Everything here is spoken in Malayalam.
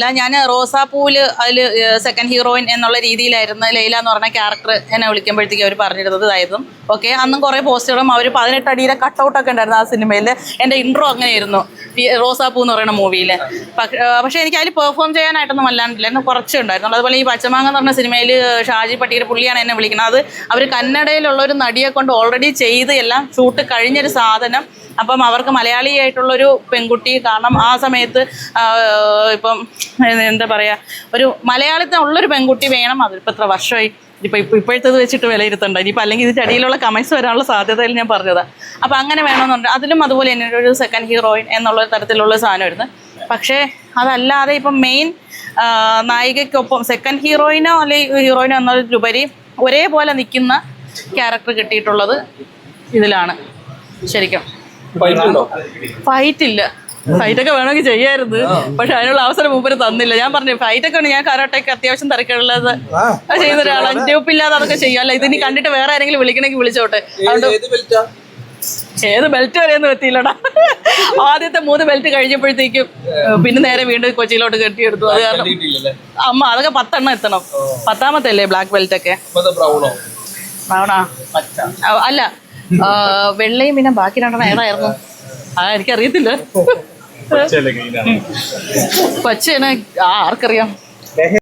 അല്ല ഞാൻ റോസാപ്പൂവിൽ അതിൽ സെക്കൻഡ് ഹീറോയിൻ എന്നുള്ള രീതിയിലായിരുന്നു ലൈല എന്ന് പറഞ്ഞ ക്യാരക്ടർ എന്നെ വിളിക്കുമ്പോഴത്തേക്ക് അവർ പറഞ്ഞിരുന്നത് ഇതായിരുന്നു. ഓക്കെ അന്നും കുറേ പോസ്റ്ററും അവർ പതിനെട്ട് അടിയിലെ കട്ടൗട്ടൊക്കെ ഉണ്ടായിരുന്നു ആ സിനിമയിൽ എന്റെ ഇൻട്രോ അങ്ങനെയായിരുന്നു. റോസാപ്പൂ എന്ന് പറയുന്ന മൂവിയിൽ പക്ഷേ എനിക്ക് അതിൽ പെർഫോം ചെയ്യാനായിട്ടൊന്നും അല്ലാണ്ടില്ല. എന്ന് കുറച്ചേ ഉണ്ടായിരുന്നുള്ളൂ അതുപോലെ ഈ പച്ചമാങ്ങ എന്ന് പറഞ്ഞ സിനിമയിൽ ഷാജി പട്ടിയുടെ പുള്ളിയാണ് എന്നെ വിളിക്കുന്നത്. അത് അവർ കന്നഡയിലുള്ള ഒരു നടിയെ കൊണ്ട് ഓൾറെഡി ചെയ്ത് എല്ലാം ഷൂട്ട് കഴിഞ്ഞൊരു സാധനം അപ്പം അവർക്ക് മലയാളിയായിട്ടുള്ളൊരു പെൺകുട്ടി കാരണം ആ സമയത്ത് ഇപ്പം എന്താ പറയുക ഒരു മലയാളത്തിന് ഉള്ളൊരു പെൺകുട്ടി വേണം അതിപ്പോൾ എത്ര വർഷമായി. ഇപ്പം ഇപ്പം ഇപ്പോഴത്തേത് വെച്ചിട്ട് വിലയിരുത്തണ്ട. ഇനിയിപ്പോൾ അല്ലെങ്കിൽ ഇതിന്റെ അടിയിലുള്ള കമൻസ് വരാനുള്ള സാധ്യതയിൽ ഞാൻ പറഞ്ഞത്. അപ്പം അങ്ങനെ വേണമെന്നുണ്ട്. അതിലും അതുപോലെ തന്നെ ഒരു സെക്കൻഡ് ഹീറോയിൻ എന്നുള്ള തരത്തിലുള്ള സാധനമായിരുന്നു. പക്ഷേ അതല്ലാതെ ഇപ്പം മെയിൻ നായികയ്ക്കൊപ്പം സെക്കൻഡ് ഹീറോയിനോ അല്ലെങ്കിൽ ഹീറോയിനോ എന്നതിലുപരി ഒരേപോലെ നിൽക്കുന്ന ക്യാരക്ടർ കിട്ടിയിട്ടുള്ളത് ഇതിലാണ്. ശരിക്കും. ഫൈറ്റ് ഇല്ല ഫൈറ്റ് ഒക്കെ വേണമെങ്കിൽ ചെയ്യായിരുന്നു. പക്ഷെ അതിനുള്ള അവസരം മൂപ്പര് തന്നില്ല. ഞാൻ പറഞ്ഞു ഫൈറ്റ് ഒക്കെ ഞാൻ കരാട്ടയ്ക്ക് അത്യാവശ്യം തിരക്കുള്ളത്. ചെയ്യുന്ന ഒരാളാണ് ഗ്രൂപ്പില്ലാതെ അതൊക്കെ ചെയ്യാമല്ലോ ഇതിനി കണ്ടിട്ട് വേറെ ആരെങ്കിലും വിളിക്കണമെങ്കിൽ വിളിച്ചോട്ടെ. അതുകൊണ്ട് ഏത് ബെൽറ്റാ വരെയൊന്നും എത്തിയില്ലടാ. ആദ്യത്തെ മൂന്ന് ബെൽറ്റ് കഴിഞ്ഞപ്പോഴത്തേക്കും പിന്നെ നേരെ വീണ്ടും കൊച്ചിയിലോട്ട് കെട്ടിയെടുത്തു. അത് കാരണം അമ്മ അതൊക്കെ പത്തെണ്ണം എത്തണം. പത്താമത്തെ അല്ലേ ബ്ലാക്ക് ബെൽറ്റ് ഒക്കെ? ബ്രൗണോ ബ്രൗണാ അല്ല വെള്ളയും പിന്നെ ബാക്കി രണ്ടെണ്ണം ഏതായിരുന്നു? ആ എനിക്കറിയത്തില്ല. പച്ചയാണ് ആ ആർക്കറിയാം?